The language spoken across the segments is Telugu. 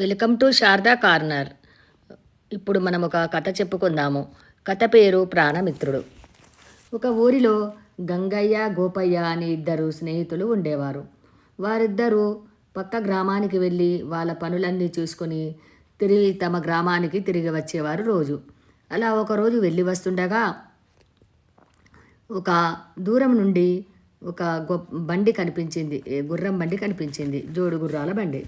Welcome to Sharada corner. ఇప్పుడు మనం ఒక కథ చెప్పుకుందాము. కథ పేరు ప్రాణమిత్రుడు. ఒక ఊరిలో గంగయ్య గోపయ్య అని ఇద్దరు స్నేహితులు ఉండేవారు. వారిద్దరూ పక్క గ్రామానికి వెళ్ళి వాళ్ళ పనులన్నీ చూసుకొని తిరిగి తమ గ్రామానికి తిరిగి వచ్చేవారు రోజు. అలా ఒకరోజు వెళ్ళి వస్తుండగా ఒక దూరం నుండి ఒక గొ బండి కనిపించింది. గుర్రం బండి కనిపించింది. జోడు గుర్రాల బండి.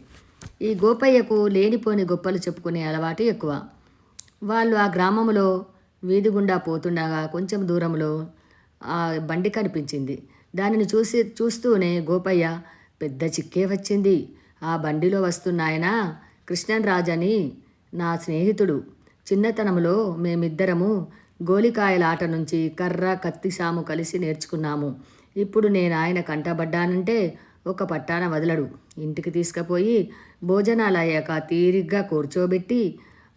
ఈ గోపయ్యకు లేనిపోని గొప్పలు చెప్పుకునే అలవాటు ఎక్కువ. వాళ్ళు ఆ గ్రామంలో వీధి గుండా పోతుండగా కొంచెం దూరంలో ఆ బండి కనిపించింది. దానిని చూసి చూస్తూనే గోపయ్య పెద్ద చిక్కే వచ్చింది. ఆ బండిలో వస్తున్నాయన కృష్ణన్ రాజ్ అని నా స్నేహితుడు. చిన్నతనంలో మేమిద్దరము గోలికాయల ఆట నుంచి కర్ర కత్తి సాము కలిసి నేర్చుకున్నాము. ఇప్పుడు నేను ఆయన కంటబడ్డానంటే ఒక పట్టాన వదలడు. ఇంటికి తీసుకుపోయి భోజనాలు అయ్యాక తీరిగ్గా కూర్చోబెట్టి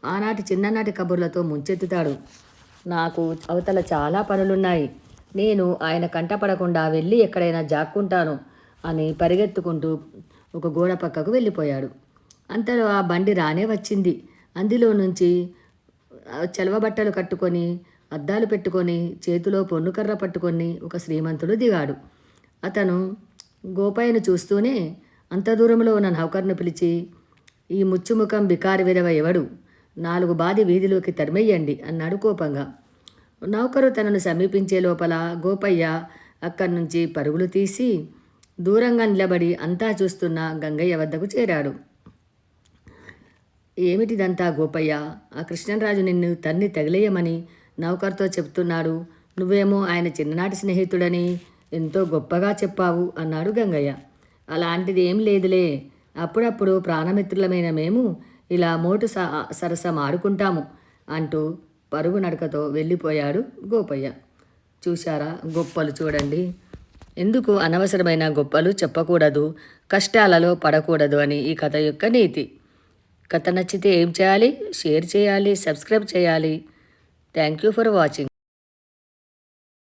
ఆనాటి చిన్ననాటి కబుర్లతో ముంచెత్తుతాడు. నాకు అవతల చాలా పనులున్నాయి. నేను ఆయన కంటపడకుండా వెళ్ళి ఎక్కడైనా జాక్కుంటాను అని పరిగెత్తుకుంటూ ఒక గోడ పక్కకు వెళ్ళిపోయాడు. అంతలో ఆ బండి రానే వచ్చింది. అందులో నుంచి చలవబట్టలు చలవ బట్టలు కట్టుకొని అద్దాలు పెట్టుకొని చేతిలో పొన్నుకర్ర పట్టుకొని ఒక శ్రీమంతుడు దిగాడు. అతను గోపాయను చూస్తూనే అంత దూరంలో ఉన్న నౌకర్ను పిలిచి ఈ ముచ్చుముఖం బికారి విధవ ఎవడు? నాలుగు బాది వీధిలోకి తరిమెయ్యండి అన్నాడు కోపంగా. నౌకరు తనను సమీపించే లోపల గోపయ్య అక్కడి నుంచి పరుగులు తీసి దూరంగా నిలబడి అంతా చూస్తున్న గంగయ్య వద్దకు చేరాడు. ఏమిటిదంతా గోపయ్య? ఆ కృష్ణరాజు నిన్ను తన్ని తగిలేయమని నౌకర్తో చెప్తున్నాడు. నువ్వేమో ఆయన చిన్ననాటి స్నేహితుడని ఎంతో గొప్పగా చెప్పావు అన్నాడు గంగయ్య. అలాంటిది ఏం లేదులే. అప్పుడప్పుడు ప్రాణమిత్రులమైన మేము ఇలా మోటు స మారుకుంటాము అంటూ పరుగు నడకతో వెళ్ళిపోయాడు గోపయ్య. చూశారా గొప్పలు చూడండి. ఎందుకు అనవసరమైన గొప్పలు చెప్పకూడదు కష్టాలలో పడకూడదు అని ఈ కథ యొక్క నీతి. కథ నచ్చితే ఏం చేయాలి? షేర్ చేయాలి సబ్స్క్రైబ్ చేయాలి. Thank you for watching.